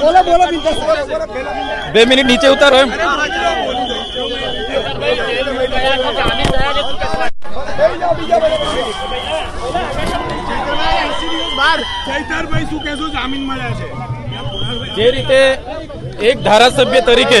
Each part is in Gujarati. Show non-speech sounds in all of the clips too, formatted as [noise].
બોલો બે મિનિટ નીચે ઉતારો એમ. જે રીતે એક ધારાસભ્ય તરીકે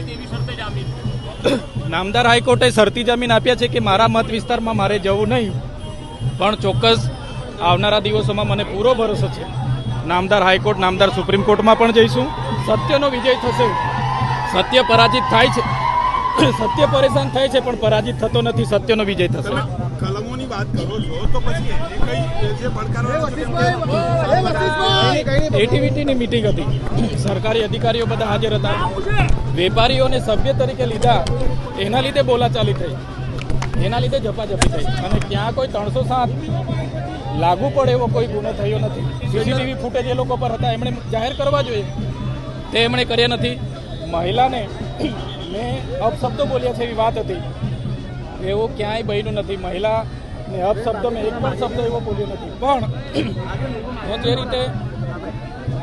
નામદાર હાઈકોર્ટે શરતી જમીન આપ્યા છે કે મારા મત વિસ્તારમાં મારે જવું નહીં પણ ચોક્કસ આવનારા દિવસોમાં મને પૂરો ભરોસો છે. નામદાર હાઈકોર્ટ નામદાર સુપ્રીમ કોર્ટમાં પણ જઈશું. સત્યનો વિજય થશે. સત્ય પરાજિત થાય છે. સત્ય પરેશાન થાય છે પણ પરાજિત થતો નથી સત્યનો વિજય થશે. કલમોની વાત કરો છો તો પછી કઈ જે પડકારો એટીવીટીની મિટિંગ હતી. સરકારી અધિકારીઓ બધા હાજર હતા. વેપારીઓને સભ્ય તરીકે લીધા. એના લીધે બોલાચાલી થઈ. એના લીધે ઝપાઝપી થઈ. અને ત્યાં કોઈ ત્રણસો સાત લાગુ પડે એવો કોઈ ગુનો થયો નથી. સીસીટીવી ફૂટેજ એ લોકો પર હતા. એમણે જાહેર કરવા જોઈએ. તે એમણે કર્યા નથી. મહિલાને [coughs] મેં અપશબ્દો બોલ્યા છે એવી વાત હતી. એવો ક્યાંય બન્યું નથી. મહિલા ને અપશબ્દો મેં એક પણ શબ્દ એવો બોલ્યો નથી. પણ, હું જે રીતે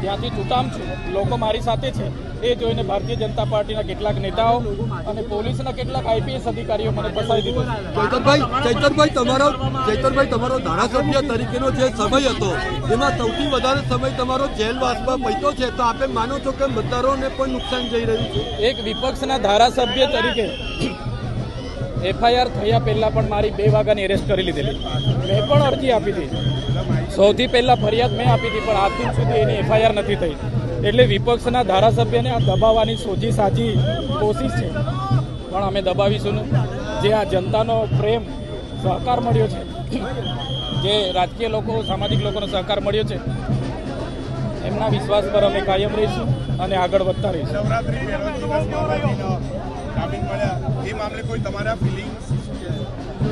ત્યાંથી છૂટામ છું લોકો મારી સાથે છે એ જોઈને ભારતીય જનતા પાર્ટીના કેટલાક નેતાઓ અને પોલીસના કેટલાક આઈપીએસ અધિકારીઓ મને ફસાવી દીધો ચૈતનભાઈ ચૈતરભાઈ તમારો ચૈતનભાઈ તમારો ધારાસભ્ય તરીકેનો જે સમય હતો એમાં સૌથી વધારે સમય તમારો જેલવાસમાં પૈતો છે તો આપે માનો છો કે મતદારોને પણ નુકસાન જઈ રહ્યું છે? એક વિપક્ષના ધારાસભ્ય તરીકે એફઆઈઆર થયા પહેલા પણ મારી બે વાગ્યાની એરેસ્ટ કરી લીધેલી. મેં પણ અરજી આપી હતી. સૌથી પહેલાં ફરિયાદ મેં આપી હતી, પણ આજ દિન સુધી એની એફઆઈઆર નથી થઈ. એટલે વિપક્ષના ધારાસભ્યને આ દબાવવાની સોજી સાજી કોશિશ છે. પણ અમે દબાવીશું જે આ જનતાનો પ્રેમ, સહકાર મળ્યો છે, જે રાજકીય લોકો, સામાજિક લોકોનો સહકાર મળ્યો છે, એમના વિશ્વાસ પર અમે કાયમ રહીશું અને આગળ વધતા રહીશું.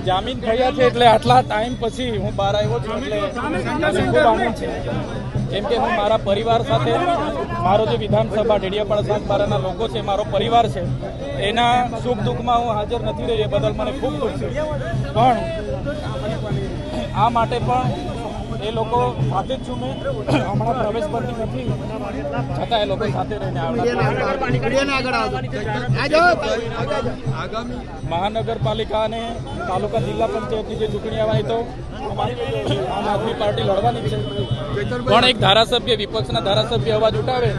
જામીન થયા છે એટલે આટલા ટાઈમ પછી હું બહાર આવ્યો છું એટલે ખૂબ આનંદ છે. કેમ કે હું મારા પરિવાર સાથે મારો જે વિધાનસભા ડેડિયાપાડા સાગબારાના લોકો છે મારો પરિવાર છે એના સુખ દુઃખમાં હું હાજર નથી રહી એ બદલ મને ખૂબ દુઃખ છે. પણ આ માટે પણ એ લોકો સાથે જ છું મેં. હમણાં પ્રવેશ પરથી નથી. છતાં એ લોકો સાથે રહીને આગામી મહાનગરપાલિકા અને તાલુકા જિલ્લા પંચાયતની જે ચૂંટણી આવવાની તો આમ આદમી પાર્ટી લડવાની છે. પણ એક ધારાસભ્ય વિપક્ષના ધારાસભ્ય અવાજ ઉઠાવે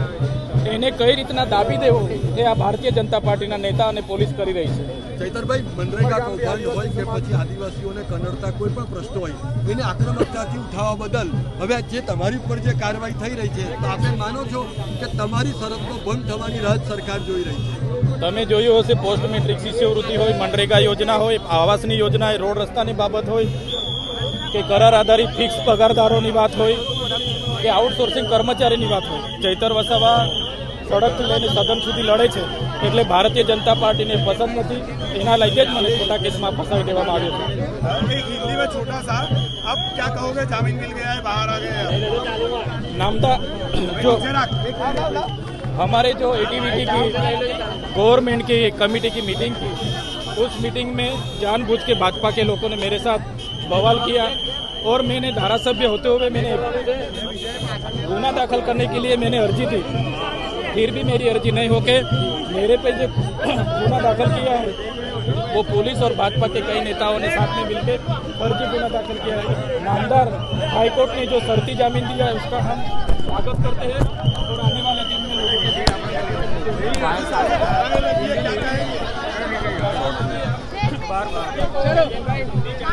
એને કઈ રીતના દાબી દેવો એ આ ભારતીય જનતા પાર્ટીના નેતા અને પોલીસ કરી રહી છે. ચૈતરભાઈ મનરેગા કૌભાંડ હોય કે પછી આદિવાસીઓને કનડતા કોઈ પણ પ્રશ્ન હોય એને આક્રમકતાથી ઉઠાવવા બદલ હવે જે તમારી ઉપર જે કાર્યવાહી થઈ રહી છે તો આપણે માનો છો કે તમારી શરતનો ભંગ થવાની રાહ સરકાર જોઈ રહી છે? તમે જોયું હશે પોસ્ટ મેટ્રિક શિષ્યવૃત્તિ હોય મનરેગા યોજના હોય આવાસની યોજના હોય રોડ રસ્તાની બાબત હોય કે કરાર આધારિત ફિક્સ પગારદારોની વાત હોય કે આઉટસોર્સિંગ કર્મચારીની વાત હોય. ચૈતર વસાવા સડકથી લઈને સદન સુધી લડે છે એટલે ભારતીય જનતા પાર્ટીને પસંદ નથી એના લીધે જ મને ખોટા કેસમાં ફસાવી દેવામાં આવ્યો છે एक हिंदी में छोटा सा अब क्या कहोगे जामीन मिल गया है बाहर आ गए हैं नामदा जो जरा हमारे जो एटीवीटी की गवर्नमेंट की कमेटी की मीटिंग थी उस मीटिंग में जानबूझ के भाजपा के लोगों ने मेरे साथ बवाल किया और मैंने धारासभ्य होते हुए मैंने गुना दाखिल करने के लिए मैंने अर्जी दी फिर भी मेरी अर्जी नहीं होके मेरे पे जो गुना दाखिल किया है, वो पुलिस और भाजपा के कई नेताओं ने साथ में मिलकर फर्जी गुना दाखिल किया है। नामदार हाईकोर्ट ने जो शर्ती जामीन दिया है, उसका हम स्वागत करते हैं और आने वाले दिन में लोगों के